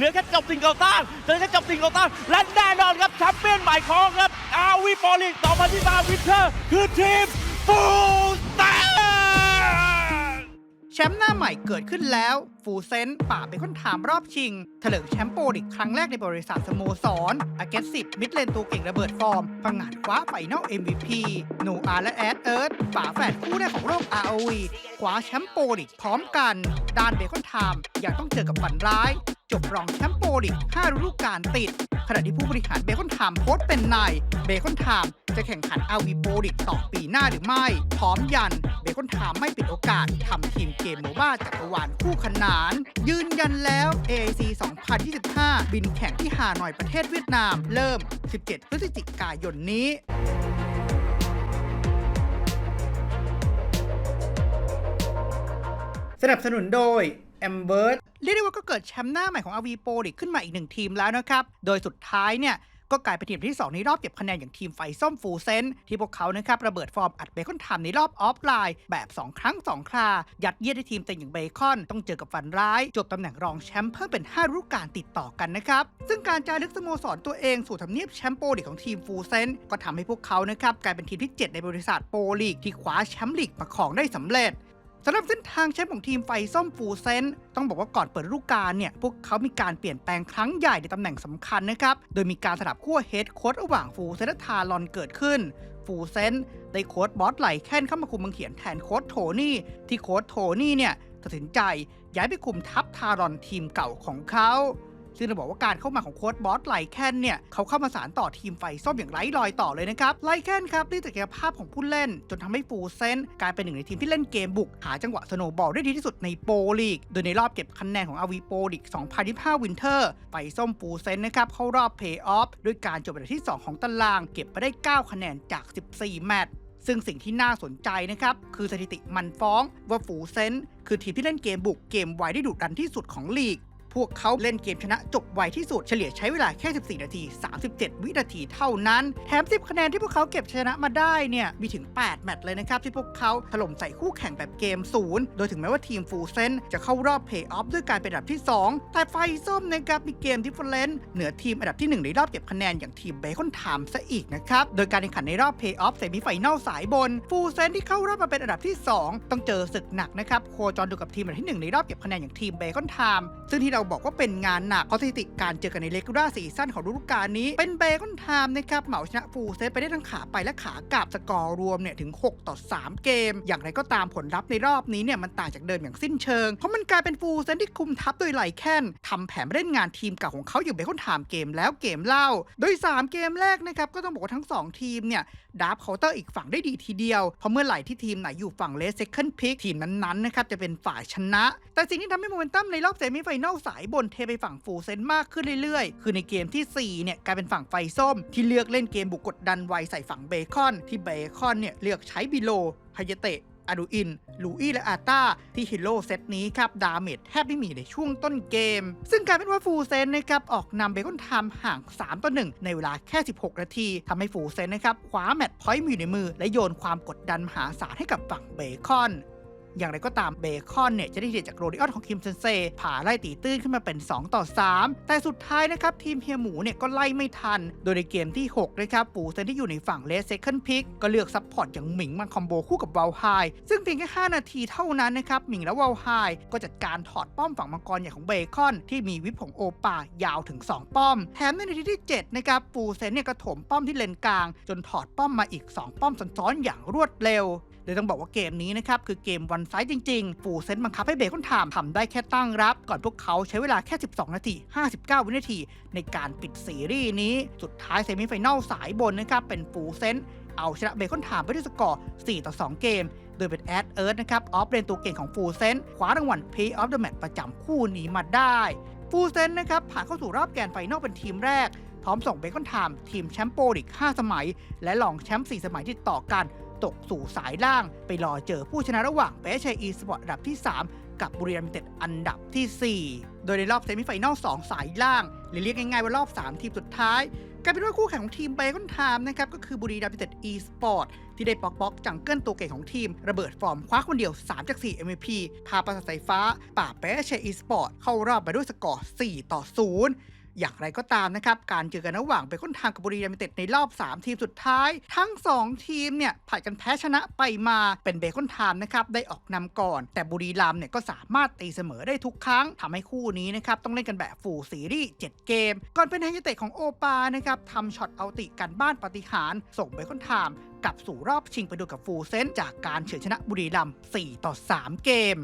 เหลือแค่จบสิ่งเก่าต้านเหลือแค่จบสิ่งเก่าต้านและแน่นอนครับแชมเปี้ยนใหม่ของครับอาวีปอลิก2023วินเทอร์คือทีมฟูแตนแชมป์หน้าใหม่เกิดขึ้นแล้วฟูเซนป่าเป็นคนถามรอบชิงเถลิงแชมป์โปรลีกครั้งแรกในบริษัทสโมสรอาเกตสิบมิดเลนตัวเก่งระเบิดฟอร์มพังงาดคว้าไฟนอล MVP โนอาและแอดเอิร์ธฝาแฝดคู่แรกของโลก ROV คว้าแชมป์โปรลีกพร้อมกันด้านเบคอนไทม์ยังต้องเจอกับฝันร้าย จบรองแชมป์โปรลีก5ฤดูกาลติด ขณะที่ผู้บริหารเบคอนไทม์โค้ชเป็นนายเบคอนไทม์จะแข่งขันอาวีโปรลีกต่อปีหน้าหรือไม่ พร้อมยัน เบคอนไทม์ไม่ปิดโอกาสทำทีมเกมโมบ้าจักรวาลคู่ขนานยืนยันแล้ว AIC 2025 บินแข่งที่ฮานอยประเทศเวียดนาม เริ่ม 17 พฤศจิกายนนี้สนับสนุนโดย a m b e r เรียกได้ว่าก็เกิดแชมป์หน้าใหม่ของ RV Pro ลีกขึ้นมาอีกหนึ่งทีมแล้วนะครับ โดยสุดท้ายเนี่ย ก็กลายเป็นทีมที่ 2 ในรอบเก็บคะแนนอย่างทีมไฟส้มฟูเซนที่พวกเขานะครับระเบิดฟอร์มอัดเบคอนทม์ในรอบออฟไลน์ แบบ 2 ครั้ง 2 ครา ยัดเยียดให้ทีมเต็งอย่างเบคอน ต้องเจอกับฝันร้าย จบตำแหน่งรองแชมป์เพิ่มเป็น 5 ฤดูกาลติดต่อกันนะครับ ซึ่งการจารึกสโมสรตัวเองสู่ทำเนียบแชมป์โปรลีกของทีมฟูเซนก็ทำให้พวกเขานะครับกลายเป็นทีมที่ 7 ในบริษัทโปรลีกที่คว้าแชมป์ลีกมาครองได้สำเร็จ สำหรับเส้นทางแชมป์ของทีมไฟส้มฟูเซนต้องบอกว่าก่อนเปิดฤดูกาลเนี่ย พวกเขามีการเปลี่ยนแปลงครั้งใหญ่ในตำแหน่งสำคัญนะครับ โดยมีการสลับขั้วเฮดโค้ดระหว่างฟูเซนและทารอนเกิดขึ้น ฟูเซนได้โค้ดบอสไหลแค่นเข้ามาคุมบังเขียนแทนโค้ดโทนี่ ที่โค้ดโทนี่เนี่ยตัดสินใจย้ายไปคุมทัพทารอนทีมเก่าของเขา ซึ่งจะบอกว่าการเข้ามาของโค้ชบอสไลแคนเนี่ยเขาเข้ามาสารต่อทีมไฟส้มอย่างไร้รอยต่อเลยนะครับไลแคนครับด้วยศักยภาพของผู้เล่น จนทำให้ฟูเซนกลายเป็นหนึ่งในทีมที่เล่นเกมบุก หาจังหวะสโนว์บอลได้ดีที่สุดในโปรลีก โดยในรอบเก็บคะแนนของอาวีโปลีก 2025 วินเทอร์ ไฟส้มฟูเซนนะครับเข้ารอบเพย์ออฟด้วยการจบอันดับที่ 2 ของตาราง เก็บไปได้ 9 คะแนนจาก 14 แมตช์ซึ่งสิ่งที่น่าสนใจนะครับ คือสถิติมันฟ้องว่าฟูเซนคือทีมที่เล่นเกมบุกเกมไวได้ดุดันที่สุดของลีก พวกเขาเล่นเกมชนะจบไวที่สุดเฉลี่ยใช้เวลาแค่ 14 นาที 37 วินาทีเท่านั้น แถม 10 คะแนนที่พวกเขาเก็บชนะมาได้เนี่ย มีถึง 8 แมตช์เลยนะครับ ที่พวกเขาถล่มใส่คู่แข่งแบบเกมศูนย์โดยถึงแม้ว่าทีมฟูเซนจะเข้ารอบเพย์ออฟด้วยการเป็นอันดับที่ 2 แต่ไฟส้มนะครับมีเกมดิฟเฟอเรนเหนือทีมอันดับที่ 1 ในรอบเก็บคะแนนอย่างทีมเบคอนไทม์ซะอีกนะครับ โดยการแข่งขันในรอบเพย์ออฟเซมิไฟแนลสายบน ฟูเซนที่เข้ารอบมาเป็นอันดับที่ 2 ต้องเจอศึกหนักนะครับโคจรดูกับทีมอันดับที่หนึ่งในรอบเก็บคะแนนอย่างทีมเบคอนไทม์ซึ่งที่เราบอกว่าเป็นงานหนักเพราะสถิติการเจอกันในเลกูล่าซีซั่นของฤดูกาลนี้ เป็นเบคอนไทม์นะครับเหมาชนะฟูเซนไปได้ทั้งขาไปและขากลับสกอร์รวมเนี่ยถึง 6 ต่อ 3 เกม อย่างไรก็ตามผลลัพธ์ในรอบนี้เนี่ยมันต่างจากเดิมอย่างสิ้นเชิง เพราะมันกลายเป็นฟูเซนที่คุมทัพโดยไหลแค้นทำแผนเล่นงานทีมเก่าของเขาอยู่เบคอนไทม์เกมแล้วเกมเล่า โดย 3 เกมแรกนะครับก็ต้องบอกว่าทั้ง 2 ทีมเนี่ยดาร์ฟเคาน์เตอร์อีกฝั่งได้ดีทีเดียว เพราะเมื่อไหร่ที่ทีมไหนอยู่ฝั่งเลสเซคันพิกทีมนั้นๆนะครับจะเป็นฝ่ายชนะ แต่สิ่งที่ทำให้โมเมนตัมในรอบเซมิไฟแนลสายบนเทไปฝั่งฟูเซนมากขึ้นเรื่อยๆ คือในเกมทีสี่ 4 เนี่ยกลายเป็นฝั่งไฟส้ม ที่เลือกเล่นเกมบุกกดดันไวใส่ฝั่งเบคอน ที่เบคอนเนี่ยเลือกใช้บิโลฮายเตะอาดูอิน ลูอี้ และอาตาที่ฮิโร่เซตนี้ครับ ดาเมจแทบไม่มีในช่วงต้นเกม ซึ่งกายเป็นว่าฟูเซนนะครับ ออกนำเบคอนไทม์ห่าง 3 ต่อ 1 ในเวลาแค่ 16 นาทีทำให้ฟูเซนนะครับคว้าแมตช์พอยต์มาอยู่ในมือ และโยนความกดดันมหาศาลให้กับฝั่งเบคอน อย่างไรก็ตามเบคอนเนี่ยจะได้เดียจากโรดิออนของคิมเซนเซผ่าไล่ตีตื้นขึ้นมาเป็น 2 ต่อ 3 แต่สุดท้ายนะครับ ทีมเฮียหมูเนี่ยก็ไล่ไม่ทัน โดยในเกมที่6นะครับปูเซนที่อยู่ในฝั่งเลสเซคันพิกก็เลือกซัพพอร์ตอย่างหมิงมาคอมโบคู่กับวาลไฮซึ่งเพียงแค่ 5 นาทีเท่านั้นนะครับหมิงและวาลไฮก็จัดการถอดป้อมฝั่งมังกรใหญ่ของเบคอน ที่มีวิปของโอปายาวถึง 2 ป้อม แถมในนาทีที่7นะครับปูเซนเนี่ยก็ถมป้อมที่เลนกลาง จนถอดป้อมมาอีก 2 ป้อมซ้อนๆอย่างรวดเร็ว ยต้องบอกว่าเกมนี้นะครับคือเกมวันไซต์จริงๆ ฟูเซนบังคับให้เบคอนไทม์ทำได้แค่ตั้งรับ ก่อนพวกเขาใช้เวลาแค่ 12 นาที 59 วินาที ในการปิดซีรีส์นี้ สุดท้ายเซมิไฟแนลสายบนนะครับเป็นฟูเซนเอาชนะเบคอนไทม์ไปด้วยสกอร์ 4 ต่อ 2 เกม โดยเป็นแอดเอิร์ธนะครับ ออฟเลนตัวเก่งของฟูเซนคว้ารางวัล Play of the Match ประจำคู่นี้มาได้ ฟูเซนนะครับ ผ่านเข้าสู่รอบแกนด์ไฟนอลเป็นทีมแรก พร้อมส่งเบคอนไทม์ทีมแชมป์โปรลีก5 สมัย และรองแชมป์ 4 สมัยติดต่อกัน ตกสู่สายล่างไปรอเจอผู้ชนะระหว่างเปเชอีสปอร์ตระดับที่ 3 กับบุรีรัมย์เต็ดอันดับทีสี่4 โดยในรอบเซมิไฟแนอล2 สายล่างหรือเรียกง่ายๆว่ารอบ 3 ทีมสุดท้ายกลายเป็นว่าคู่แข่งของทีมเบคอนไทม์นะครับก็คือบุรีรัมย์เต็ดอีสปอร์ตที่ได้ปอกป๊อกจังเกิลตัวเก่งของทีม ระเบิดฟอร์มคว้าคนเดียว 3 จาก 4 MVP พาประสาทสายฟ้า ป่าแป้เชอีสปอร์ตเข้ารอบไปด้วยสกอร์ 4 ต่อ 0 อย่างไรก็ตามนะครับ การเจอกันระหว่างเบคอนทม์กับบุรีรัมย์เต็ดในรอบ 3 ทีมสุดท้าย ทั้ง 2 ทีมเนี่ยผัดกันแพ้ชนะไปมาเป็นเบคอนไทม์นะครับได้ออกนำก่อน แต่บุรีรัมย์เนี่ยก็สามารถตีเสมอได้ทุกครั้งทำให้คู่นี้นะครับต้องเล่นกันแบบฟูลซีรีส์7เกม ก่อนเป็นไฮยเตะของโอปานะครับทำช็อตเอาติกันบ้านปฏิหารส่งเบคอนไทม์กลับสู่รอบชิงไปดูกับฟูเซนจากการเฉือนชนะบุรีรัมย์4ต่อ 3 เกม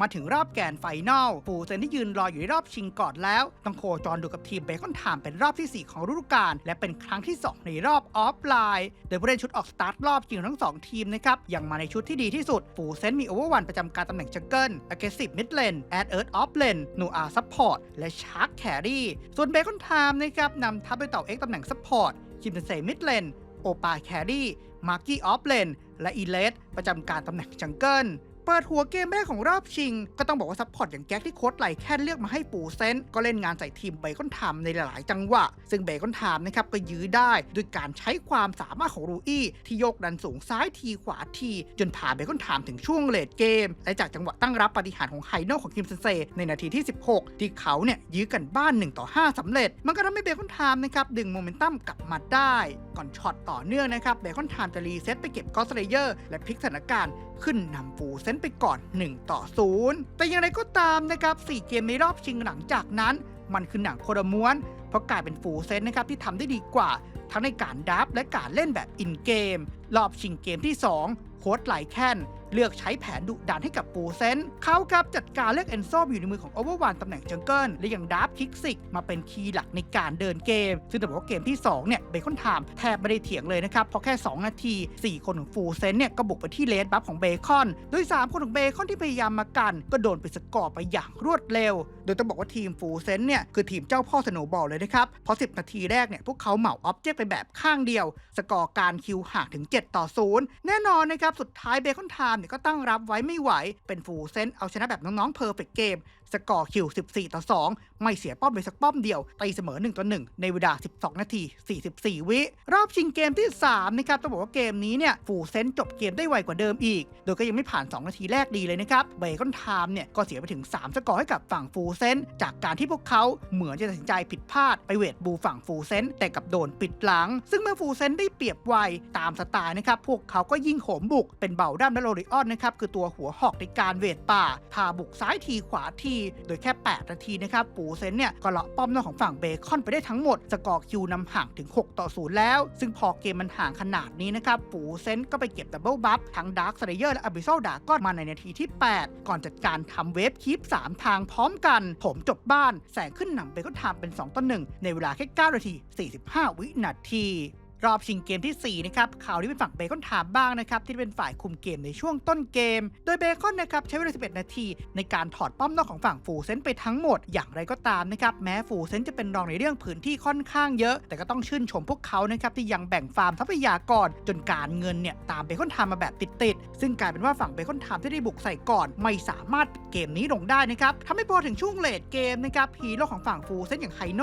มาถึงรอบแกนไฟนอลฟูเซนที่ยืนรออยู่ในรอบชิงก่อนแล้ว ต้องโคจรดูกับทีมเบคอนไทม์เป็นรอบที่ 4 ของฤดูกาลและเป็นครั้งที่ 2 ในรอบออฟไลน์ โดยผู้เล่นชุดออกสตาร์ทรอบชิงทั้ง 2 ทีมนะครับยังมาในชุดที่ดีที่สุดฟูเซนมีโอเวอร์วันประจำการตำแหน่งจังเกิลอ g เก s ซีฟมิดเลนแอดเอิร์ธออฟเลนนูอาซัพพอร์ตและชาร์ k แครี่ส่วนเบคอนไทม์นะครับนำทัพโดยเต่าเอ็กตำแหน่งซัพพอร์ตคิมเซมิดเลนโอปาแครี่มาร์กี้ออฟเลนและอีเลสประจำการตำแหน่งจังเกิล เปิดหัวเกมแรกของรอบชิง ก็ต้องบอกว่าซัพพอร์ตอย่างแก๊กที่โค้ดไหลแค่เลือกมาให้ปูเซนก็เล่นงานใส่ทีมเบคอนไทม์ในหลายๆจังหวะ ซึ่งเบคอนไทม์นะครับก็ยื้อได้ด้วยการใช้ความสามารถของรูอี้ที่ยกดันสูงซ้ายทีขวาที จนพาเบคอนไทม์ถึงช่วงเลดเกม และจากจังหวะตั้งรับปฏิหารของไฮโน่ของคิมเซนเซในนาทีที่ 16 ที่เขาเนี่ยยื้อกันบ้าน 1 ต่อ 5สำเร็จ มันก็ทำให้เบคอนไทม์นะครับดึงโมเมนตัมกลับมาได้ ก่อนช็อตต่อเนื่องนะครับเบคอนไทม์จะรีเซ็ตไปเก็บกอสเลเยอร์และพลิกสถานการณ์ ขึ้นนำฟูเซนไปก่อน 1 ต่อ 0 แต่อย่างไรก็ตามนะครับ 4 เกมในรอบชิงหลังจากนั้น มันคือหนังโคดม้วน เพราะกลายเป็นฟูเซนนะครับที่ทำได้ดีกว่า ทั้งในการดับและการเล่นแบบอินเกม รอบชิงเกมที่ 2 โค้ดไหลแคน เลือกใช้แผนดุดันให้กับปูเซนเขาครับจัดการเลือกเอนโซอยู่ในมือของโอเวอร์วันตำแหน่งจังเกิลและยังดับคิกซิกมาเป็นคีย์หลักในการเดินเกม ซึ่งแต่บอกว่าเกมที่ 2 เนี่ยเบคอนไทม์แทบไม่ได้เถียงเลยนะครับ เพราะแค่ 2 นาที 4 คนของฟูเซนเนี่ยก็บุกไปที่เลสบัฟของเบคอน โดย 3 คนของเบคอนที่พยายามมากัน ก็โดนไปสกอร์ไปอย่างรวดเร็ว โดยต้องบอกว่าทีมฟูเซนเนี่ยคือทีมเจ้าพ่อสโนบอลเลยนะครับ เพราะ 10 นาทีแรกเนี่ยพวกเขาเหมาออบเจกต์ไปแบบข้างเดียว สกอร์การคิวห่างถึง 7 ต่อ 0 แน่นอนนะครับสุดท้ายเบคอนไทมเนี่ยก็ตั้งรับไว้ไม่ไหว เป็นฟูเซนเอาชนะแบบน้องๆเพอร์เฟกเกมสกอร์คิว 14 ต่อ 2 ไม่เสียป้อมเลยสักป้อมเดียวตีเสมอ 1 ต่อ 1 ในเวลา 12 นาที 44 วิ รอบชิงเกมที่ 3 นะครับ ต้องบอกว่าเกมนี้เนี่ยฟูเซนจบเกมได้ไวกว่าเดิมอีก โดยก็ยังไม่ผ่าน 2 นาทีแรกดีเลยนะครับเบคอนไทม์เนี่ยก็เสียไปถึง 3 สกอร์ให้กับฝั่งฟูเซนจากการที่พวกเขาเหมือนจะตัดสินใจผิดพลาดไปเวทบูฝั่งฟูเซนแต่กับโดนปิดหลัง ซึ่งเมื่อฟูเซนได้เปรียบไวตามสไตล์นะครับพวกเขาก็ยิ่งโหมบุกเป็นเบาด้ามและโรลิออนนะครับคือตัวหัวหอกในการเวทป่าพาบุกซ้ายทีขวาทีโดยแค่ 8 นาทีนะครับปูเซนเนี่ยก็เลาะป้อมนอกของฝั่งเบคอนไปได้ทั้งหมดสกอร์คิวนำห่างถึง 6 ต่อ 0 แล้ว ซึ่งพอเกมมันห่างขนาดนี้นะครับปูเซนก็ไปเก็บดับเบิลบัฟทั้งดาร์คสเลเยอร์และอบิซดาก้อนมาในนาทีที่ 8 ก่อนจัดการทำเวฟคีป3 ทางพร้อมกันผมจบบ้านแสงขึ้นนำเบคอนไทม์เป็น 2 ต่อ 1 ในเวลาแค่ 9 นาที 45 วินาที รอบชิงเกมทีสี่ 4 นะครับข่าวที่เป็นฝั่งเบคอนไทม์บ้างนะครับ ที่เป็นฝ่ายคุมเกมในช่วงต้นเกม โดยเบคอนนะครับใช้เวลา 11 นาที ในการถอดป้อมนอกของฝั่งฟูเซนไปทั้งหมด อย่างไรก็ตามนะครับ แม้ฟูเซนจะเป็นรองในเรื่องพื้นที่ค่อนข้างเยอะ แต่ก็ต้องชื่นชมพวกเขานะครับที่ยังแบ่งฟาร์มทรัพยากรจนการเงินเนี่ยตามเบคอนทม์มาแบบติดๆซึ่งกลายเป็นว่าฝั่งเบคอนไทม์ที่ได้บุกใส่ก่อน ไม่สามารถเกมนี้ลงได้นะครับทำให้พอถึงช่วงเลดเกมนะครับฮีโร่ของฝั่งฟูเซนอย่างไฮโน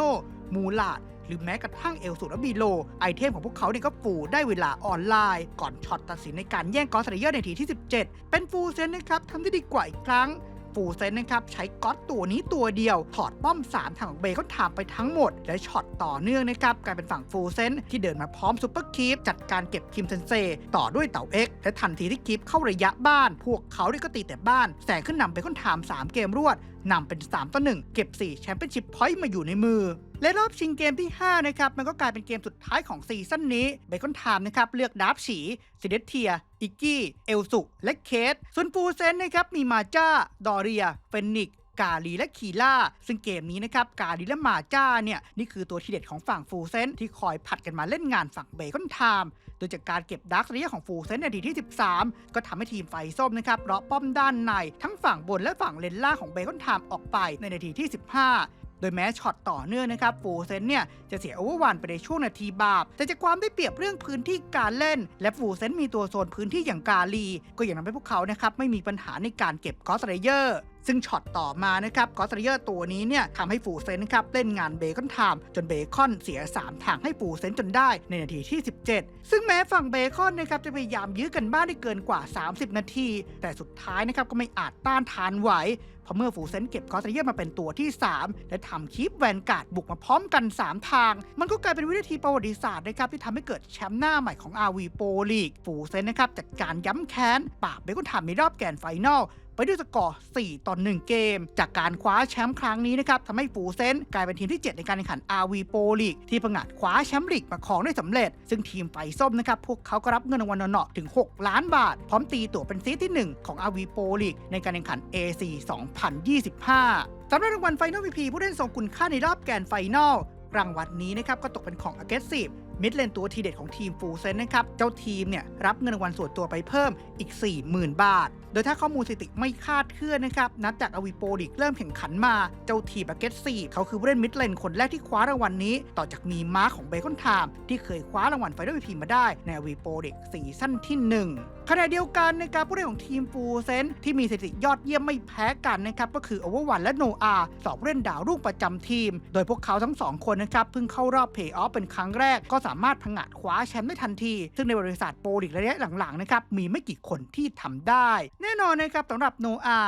มูลาด หรือแม้กระทั่งเอลสูและบีโล ไอเทมของพวกเขาเนี่ยก็ฟูได้เวลาออนไลน์ ก่อนช็อตตัดสินในการแย่งกอสเลเยอร์ในทีที่ 17 เป็นฟูเซนนะครับทำได้ดีกว่าอีกครั้งฟูเซนนะครับ ใช้ก๊อตตัวนี้ตัวเดียว ถอดป้อม 3 ทางของเบคอนไทม์ไปทั้งหมด และช็อตต่อเนื่องนะครับ กลายเป็นฝั่งฟูเซนที่เดินมาพร้อมซูเปอร์คีปจัดการเก็บคิมเซนเซ ต่อด้วยเต่าเอ็กและทันทีที่คีปเข้าระยะบ้าน พวกเขาได้ก็ตีแต่บ้าน แสงขึ้นนำเบคอนไทม์3เกมรวดนำเป็น 3 ต่อ 1 เก็บ 4 แชมเปี้ยนชิพพอยต์มาอยู่ในมือ และรอบชิงเกมที่ 5 นะครับ มันก็กลายเป็นเกมสุดท้ายของซีซั่นนี้เบคอนไทม์นะครับ เลือกดาร์ฟฉีซิเดเทีย อิกกี้ เอลสุและเคสส่วนฟูเซนนะครับ มีมาจ้า ดอเรีย เฟนิกกาลีและคีล่า ซึ่งเกมนี้นะครับ กาลีและมาจ้าเนี่ย นี่คือตัวทีเด็ดของฝั่งฟูเซนที่คอยผัดกันมาเล่นงานฝั่งเบคอนไทม์โดยจากการเก็บดักระยของฟูเซนในนาทีที่ 13 ก็ทำให้ทีมไฟส้มนะครับเลาะป้อมด้านในทั้งฝั่งบนและฝั่งเลนล่างของเบคอนไทม์ออกไปในนาทีที่ 15 ดยแม้ช็อตต่อเนื่องนะครับฟูเซนเนี่ยจะเสียโอเวอร์วันไปในช่วงนาทีบาป แต่จากความได้เปรียบเรื่องพื้นที่การเล่น และฟูเซนมีตัวโซนพื้นที่อย่างกาลี ก็ยังทำให้พวกเขานะครับไม่มีปัญหาในการเก็บคอสเลเยอร์ ซึ่งช็อตต่อมานะครับกอสเตเยอร์ตัวนี้เนี่ยทำให้ฟูเซนนะครับเล่นงานเบคอนไทม์จนเบคอนเสีย 3 ทางให้ฟูเซนจนได้ในนาทีที่ 17 ซึ่งแม้ฝั่งเบคอนนะครับจะพยายามยื้อกันบ้านได้เกินกว่า 30 นาที แต่สุดท้ายนะครับก็ไม่อาจต้านทานไหวพราะเมื่อฟูเซนเก็บคอสเตเยอร์มาเป็นตัวที่ 3 และทำคีปแวนการ์ดบุกมาพร้อมกัน 3 ทาง มันก็กลายเป็นวินาทีประวัติศาสตร์นะครับที่ทำให้เกิดแชมป์หน้าใหม่ของ RV Pro League ฟูเซนนะครับจัดการย้ำแค้นปราบเบคอนไทม์ในรอบแกนไฟนอล ไปด้วยสกอร์ 4 ต่อ 1 เกม จากการคว้าแชมป์ครั้งนี้นะครับทำให้ฟูเซนกลายเป็นทีมที่ 7 ในการแข่งขัน RV Pro League ที่ประงาดคว้าแชมป์ลีกมาครองได้สำเร็จ ซึ่งทีมไฟส้มนะครับ พวกเขาก็รับเงินรางวัลเนาะๆถึง 6 ล้านบาท พร้อมตีตั๋วเป็นซีซั่นที่ 1 ของ RV Pro League ในการแข่งขัน AC 2025สำหรับรางวัลไฟนอล VP ผู้เล่นทรงคุณค่าในรอบแกนไฟนอลรางวัลนี้นะครับก็ตกเป็นของ Aggressive มิดเลนตัวทีเด็ดของทีมฟูเซนนะครับ เจ้าทีมเนี่ยรับเงินรางวัลส่วนตัวไปเพิ่มอีก 40,000 บาท โดยถ้าข้อมูลสถิติไม่คาดเคลื่อนนะครับ นับจากอวีโปลิกเริ่มแข่งขันมา เจ้าทีมบักเก็ตซีเขาคือผู้เล่นมิดเลนคนแรกที่คว้ารางวัลนี้ ต่อจากมีม้าของเบคอนไทม์ที่เคยคว้ารางวัลไฟนอลวีพีมาได้ในอวีโปลิกซีซั่นที่ 1ขณะเดียวกันนะครับผู้เล่นของทีมฟูเซนที่มีสถิติยอดเยี่ยมไม่แพ้กันนะครับก็คือโอเวอร์วันและโนอาสองผู้เล่นดาวรุ่งประจำทีม โดยพวกเขาทั้งสองคนนะครับเพิ่งเข้ารอบเพย์ออฟเป็นครั้งแรกก็สามารถผงาดคว้าแชมป์ได้ทันที ซึ่งในบริษัทโปรลิกระยะหลังๆนะครับมีไม่กี่คนที่ทำได้ แน่นอนนะครับสำหรับโนอา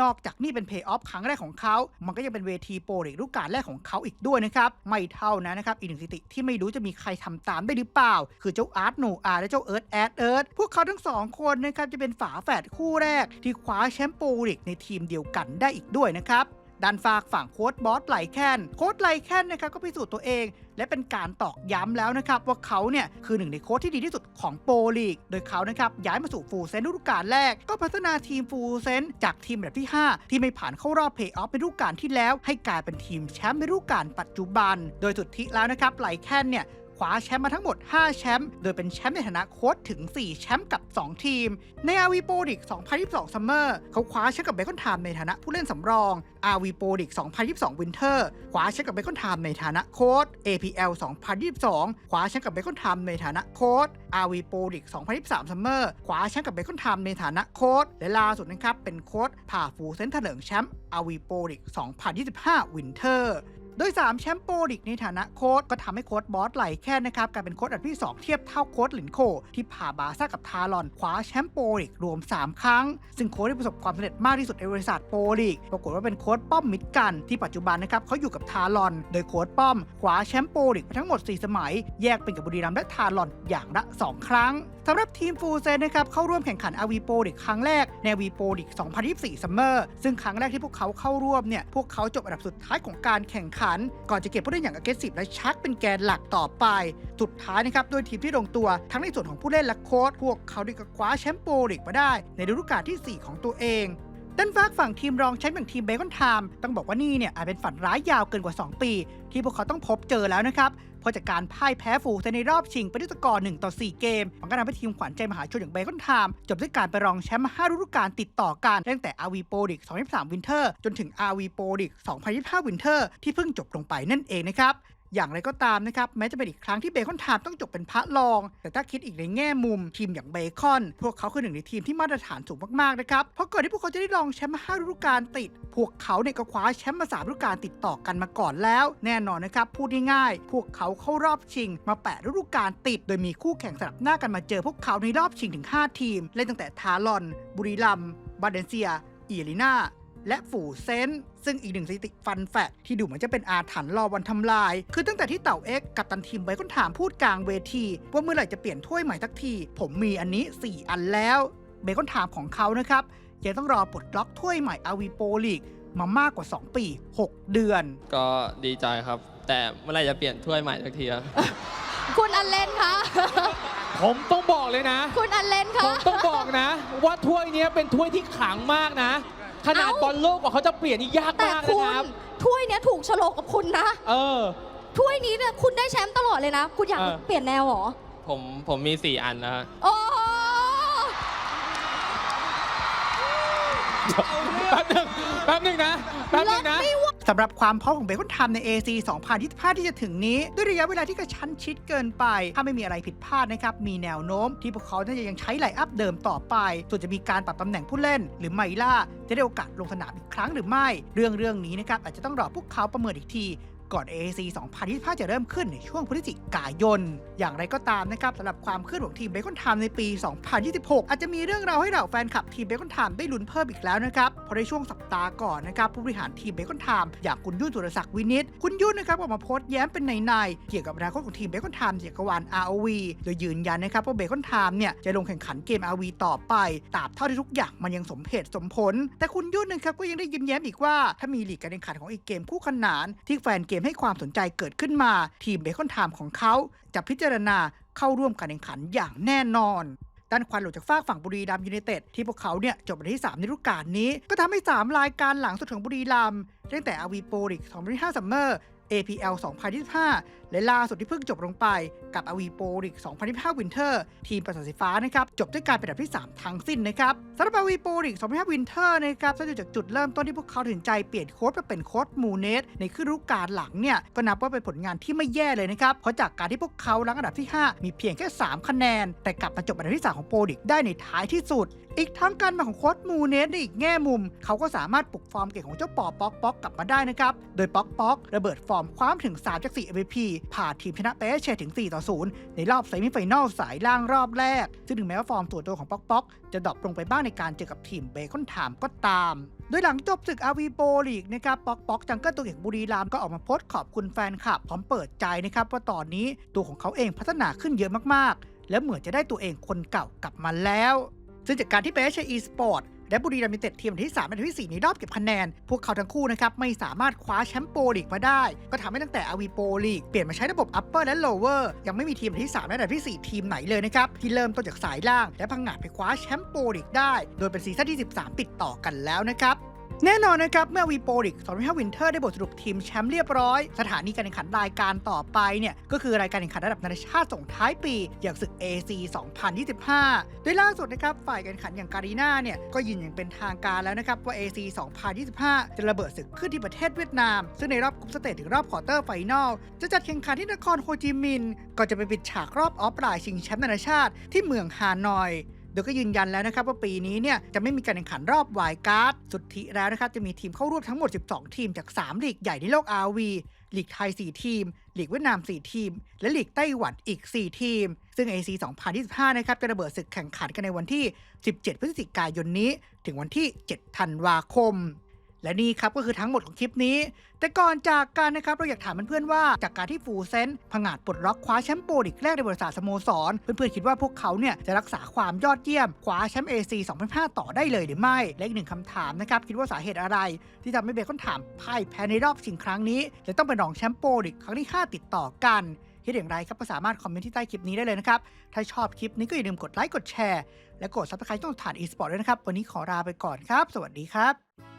นอกจากนี่เป็นเพย์ออฟครั้งแรกของเขา มันก็ยังเป็นเวทีโปรลีกฤดูกาลแรกของเขาอีกด้วยนะครับ ไม่เท่านั้นะครับ อีกหนึ่งสถิติที่ไม่รู้จะมีใครทำตามได้หรือเปล่า คือเจ้าอาร์ตโนอาและเจ้าเอิร์ธแอดเอิร์ธพวกเขาทั้งสองคนนะครับจะเป็นฝาแฝดคู่แรกที่คว้าแชมป์โปรลีกในทีมเดียวกันได้อีกด้วยนะครับ ด้านฝากฝั่งโค้ดบอสไหลแค้นโค้ดไหลแค้นนะครับก็พิสูจน์ตัวเอง และเป็นการตอกย้ำแล้วนะครับว่าเขาเนี่ยคือหนึ่งในโค้ชที่ดีที่สุดของโปรลีก โดยเขานะครับย้ายมาสู่ฟูลเซนฤดูกาลแรก ก็พัฒนาทีมฟูลเซนจากทีมแบบที่ 5 ที่ไม่ผ่านเข้ารอบเพย์ออฟในฤดูกาลที่แล้ว ให้กลายเป็นทีมแชมป์ในฤดูกาลปัจจุบัน โดยสุดที่แล้วนะครับไหลแค้นเนี่ย คว้าแชมป์มาทั้งหมด 5 แชมป์ โดยเป็นแชมป์ในฐานะโค้ชถึง 4 แชมป์กับ 2 ทีม ใน RV Pro League 2022 Summer เขาคว้าแชมป์กับเบคอนไทม์ในฐานะผู้เล่นสำรอง RV Pro League 2022 Winter คว้าแชมป์กับเบคอนไทม์ในฐานะโค้ช APL 2022 คว้าแชมป์กับเบคอนไทม์ในฐานะโค้ช RV Pro League 2023 Summer คว้าแชมป์กับเบคอนไทม์ในฐานะโค้ชและล่าสุดนะครับเป็นโค้ชผ่าฟูเซนเถลิงแชมป์ RV Pro League 2025 Winter โดย 3 แชมป์โปรลีกในฐานะโค้ชก็ทำให้โค้ชบอสไหลแค่นะครับกลายเป็นโค้ชอันดับที่ 2 เทียบเท่าโค้ชหลินโค ที่พาบาซ่ากับทารอนคว้าแชมป์โปรลีกรวม 3 ครั้ง ซึ่งโค้ชที่ประสบความสำเร็จมากที่สุดในบริษัทโปรลีกปรากฏว่าเป็นโค้ชป้อมมิดกันที่ปัจจุบันนะครับเขาอยู่กับทารอน โดยโค้ชป้อมคว้าแชมป์โปรลีกมาทั้งหมด 4 สมัย แยกเป็นกับบุรีรัมย์และทารอนอย่างละ 2 ครั้งสำหรับทีมฟูเซนนะครับเข้าร่วมแข่งขันอาวีโปรลีกครั้งแรกในวีโปรลีก2024 Summer ซึ่งครั้งแรกที่พวกเขาเข้าร่วมเนี่ยพวกเขาจบอันดับสุดท้ายของการแข่งขันก่อนจะเก็บผู้เล่นอย่าง aggressive และชักเป็นแกนหลักต่อไป สุดท้ายนะครับด้วยทีมที่ลงตัวทั้งในส่วนของผู้เล่นและโค้ชพวกเขาได้กคว้าแชมป์โปรลีกมาได้ ในฤดูกาลที่ 4 ของตัวเองด้านฝากฝั่งทีมรองแชมป์อย่างทีมเบคอนไทม์ต้องบอกว่านี่เนี่ยอาจเป็นฝันร้ายยาวเกินกว่า 2 ปี ที่พวกเขาต้องพบเจอแล้วนะครับ เพราะจากการพ่ายแพ้ฟูลเซในรอบชิงไปด้วยสกอร์1ต่อ 4 เกม มันก็ทำให้ทีมขวัญใจมหาชนอย่างเบคอนไทม์จบด้วยการไปรองแชมป์5ฤดูกาลติดต่อกันตั้งแต่ RV Pro League 2023 Winter จนถึง RV Pro League 2025 Winter ที่เพิ่งจบลงไปนั่นเองนะครับ อย่างไรก็ตามนะครับ แม้จะเป็นอีกครั้งที่เบคอนไทม์ต้องจบเป็นพระรอง แต่ถ้าคิดอีกในแง่มุมทีมอย่างเบคอน พวกเขาคือหนึ่งในทีมที่มาตรฐานสูงมากๆนะครับ เพราะก่อนที่พวกเขาจะได้รองแชมป์5ฤดูกาลติด พวกเขาเนี่ยก็คว้าแชมป์มา3ฤดูกาลติดต่อกันมาก่อนแล้ว แน่นอนนะครับพูดง่ายๆพวกเขาเข้ารอบชิง มา8ฤดูกาลติด โดยมีคู่แข่งสลับหน้ากันมาเจอพวกเขาในรอบชิงถึง 5 ทีมเล่นตั้งแต่ทารอน บุรีรัมย์บาเดนเซียอีลิน่า และฝูเซนต์ซึ่งอีกหนึ่งสถิติฟันแฟกที่ดูเหมือนจะเป็นอาถรรพ์รอวันทำลาย คือตั้งแต่ที่เต่าเอ็กกับตันทีมไบคอนถามพูดกลางเวที ว่าเมื่อไหร่จะเปลี่ยนถ้วยใหม่สักที ผมมีอันนี้ 4 อันแล้วเบคอนถามของเขานะครับยังต้องรอปลดล็อกถ้วยใหม่อาวีโปลีกมามากกว่า 2 ปี 6 เดือน ก็ดีใจครับ แต่เมื่อไหรจะเปลี่ยนถ้วยใหม่สักทีครับคุณอันเลนคะผมต้องบอกเลยนะ คุณอันเลนผคะมต้องบอกนะ ว่าถ้วยเนี้ยเป็นถ้วยที่ขลังมากนะ ขนาดเอ้าบอลโลกกว่าเขาจะเปลี่ยนนี่ยากแต่มากคุนะณครับ ถ้วยเนี้ยถูกโฉลกกับคุณนะ เออ ถ้วยนี้เนี่ยคุณได้แชมป์ตลอดเลยนะ คุณอยากเออ เปลี่ยนแนวเหรอ ผมผมมี 4 อันนะฮะ โอ้แป๊บหนึง แป๊บหนึงนะแป๊บหนึงนะ สำหรับความพร้อมของเบคอนไทม์ใน AC 2025 ที่จะถึงนี้ ด้วยระยะเวลาที่กระชั้นชิดเกินไป ถ้าไม่มีอะไรผิดพลาดนะครับ มีแนวโน้มที่พวกเขาน่าจะยังใช้ไลน์อัพเดิมต่อไป ส่วนจะมีการปรับตำแหน่งผู้เล่น หรือไมล่า จะได้โอกาสลงสนามอีกครั้งหรือไม่ เรื่องเรื่องนี้นะครับอาจจะต้องรอพวกเขาประเมินอีกที ก่อน AAC 2025 จะเริ่มขึ้นในช่วงพฤศจิกายน อย่างไรก็ตามนะครับสำหรับความเคลื่อนของทีมเบคอนไทม์ในปี 2026 อาจจะมีเรื่องราวให้เราแฟนคลับทีมเบคอนไทม์ได้ลุ้นเพิ่มอีกแล้วนะครับเพราะในช่วงสัปดาห์ก่อนนะครับผู้บริหารทีมเบคอนไทม์อย่างคุณยุ่นสุรศักดิ์วินิตคุณยุ่นนะครับออกมาโพสต์แย้มเป็นในๆเกี่ยวกับอนาคตของทีมเบคอนไทม์จักรวาล ROV โดยยืนยันนะครับว่าเบคอนไทม์เนี่ยจะลงแข่งขันเกม ROV ต่อไปตราบเท่าที่ทุกอย่างมันยังสมเหตุสมผล แต่คุณยุ่นนะครับก็ยังได้ยิ้มแย้มอีกว่าถ้ามีลีกการแข่งขันของอีกเกมคู่ขนานที่แฟนเกมให้ความสนใจเกิดขึ้นมา ทีมเบคอนไทม์ของเขาจะพิจารณาเข้าร่วมการแข่งขันอย่างแน่นอนด้านควันหลุดจากฝากฝั่งบุรีรัมยูไนเต็ดที่พวกเขาเนี่ยจบอันดับที่ 3 ในฤดูกาลนี้ ก็ทำให้ 3 รายการหลังสุดของบุรีรัมตั้งแต่อาวีโปริก2025ซัมเมอร์ APL 2025 และล่าสุดที่เพิ่งจบลงไปกับอวีโปริก 2025 วินเทอร์ ทีมประสาทสีฟ้านะครับจบด้วยการเป็นอันดับที่ 3 ทั้งสิ้นนะครับสำหรับอวีโปริก 2025 วินเทอร์นะครับถ้าดูจากจุดเริ่มต้นที่พวกเขาตัดสินใจเปลี่ยนโค้ชมาเป็นโค้ชมูเนสในครึ่งฤดูกาลหลังเนี่ยก็นับว่าเป็นผลงานที่ไม่แย่เลยนะครับเพราะจากการที่พวกเขารั้งอันดับที่ 5 มีเพียงแค่ 3 คะแนน แต่กลับมาจบอันดับที่ 3 ของโปรดิกได้ในท้ายที่สุด อีกทั้งการมาของโค้ชมูเนสในอีกแง่มุม เขาก็สามารถปลุกฟอร์มเก่งของเจ้าปอป๊อกป๊อกกลับมาได้นะครับโดยป๊อกป๊อกระเบิดฟอร์มคว้าถึง3จาก4 MVP ผ่าทีมชนะเปเชถึง 4 ต่อ 0 ในรอบเซมิไฟแนลสายล่างรอบแรก ซึ่งถึงแม้ว่าฟอร์มตัวตัวของป๊อกป๊อกจะดรอปลงไปบ้างในการเจอกับทีมเบคอนไทม์ก็ตาม โดยหลังจบศึกอาวีโปลีกนะครับป๊อกป๊อกจังเกิลตัวเอกบุรีรัมก็ออกมาโพสต์ขอบคุณแฟนคลับพร้อมเปิดใจนะครับว่าตอนนี้ตัวของเขาเองพัฒนาขึ้นเยอะมากๆ และเหมือนจะได้ตัวเองคนเก่ากลับมาแล้วซึ่งจากการที่เบสเชอีสปอร์ต และบุรีรัมย์ยูไนเต็ดทีมที่3และอันที่ 4 ในรอบเก็บคะแนน พวกเขาทั้งคู่นะครับไม่สามารถคว้าแชมป์โปรลีกมาได้ ก็ทำให้ตั้งแต่อาวีโปลีกเปลี่ยนมาใช้ระบบอัปเปอร์และโลเวอร์ยังไม่มีทีมที่ 3 และอันที่ 4 ทีมไหนเลยนะครับที่เริ่มต้นจากสายล่าง และพังงาดไปคว้าแชมป์โปรลีกได้ โดยเป็นซีซั่นที่ 13 ติดต่อกันแล้วนะครับ แน่นอนนะครับ เมื่อวีโปริก2025วินเทอร์ได้บทสรุปทีมแชมป์เรียบร้อย สถานีการแข่งขันรายการต่อไปเนี่ยก็คือรายการแข่งขันระดับนานาชาติส่งท้ายปี อย่างศึก AC 2025 โดยล่าสุดนะครับ ฝ่ายการแข่งขันอย่างการีนาเนี่ยก็ยืนอย่างเป็นทางการแล้วนะครับ ว่า AC 2025 จะระเบิดศึกขึ้นที่ประเทศเวียดนาม ซึ่งในรอบกรุ๊ปสเตจถึงรอบควอเตอร์ไฟนอลจะจัดแข่งขันที่นครโฮจิมินห์ก่อนจะไปปิดฉากรอบออฟไลน์ชิงแชมป์นานาชาติที่เมืองฮานอย โดยก็ยืนยันแล้วนะครับว่าปีนี้เนี่ยจะไม่มีการแข่งขันรอบวายการ์ดสุดที่แล้วนะครับจะมีทีมเข้าร่วมทั้งหมด 12 ทีมจาก 3 ลีกใหญ่ในโลก RV ลีกไทย 4 ทีม ลีกเวียดนาม 4 ทีม และลีกไต้หวันอีก 4 ทีม ซึ่ง AC 2025 นะครับ จะระเบิดศึกแข่งขันกันในวันที่ 17 พฤศจิกายนนี้ ถึงวันที่ 7 ธันวาคม และนี่ครับก็คือทั้งหมดของคลิปนี้ แต่ก่อนจากกันนะครับเราอยากถามเพื่อนๆว่าจากการที่ฟูเซนผงาดปลดล็อกคว้าแชมป์โปรลีกแรกในบริษัทสโมสร เพื่อนๆคิดว่าพวกเขาเนี่ยจะรักษาความยอดเยี่ยมคว้าแชมป์ AC 2005 ต่อได้เลยหรือไม่ และอีกหนึ่งคำถามนะครับคิดว่าสาเหตุอะไร ที่ทำให้เบคอนถามพ่ายแพ้ในรอบชิงครั้งนี้และต้องเป็นรองแชมป์โปรลีกครั้งที่ 5 ติดต่อกันคิดอย่างไรครับก็สามารถคอมเมนต์ที่ใต้คลิปนี้ได้เลยนะครับ ถ้าชอบคลิปนี้ก็อย่าลืมกดไลค์กดแชร์ และกดซับสไครต์ช่องฐานอีสปอร์ตด้วยนะครับ วันนี้ขอลาไปก่อนครับ สวัสดีครับ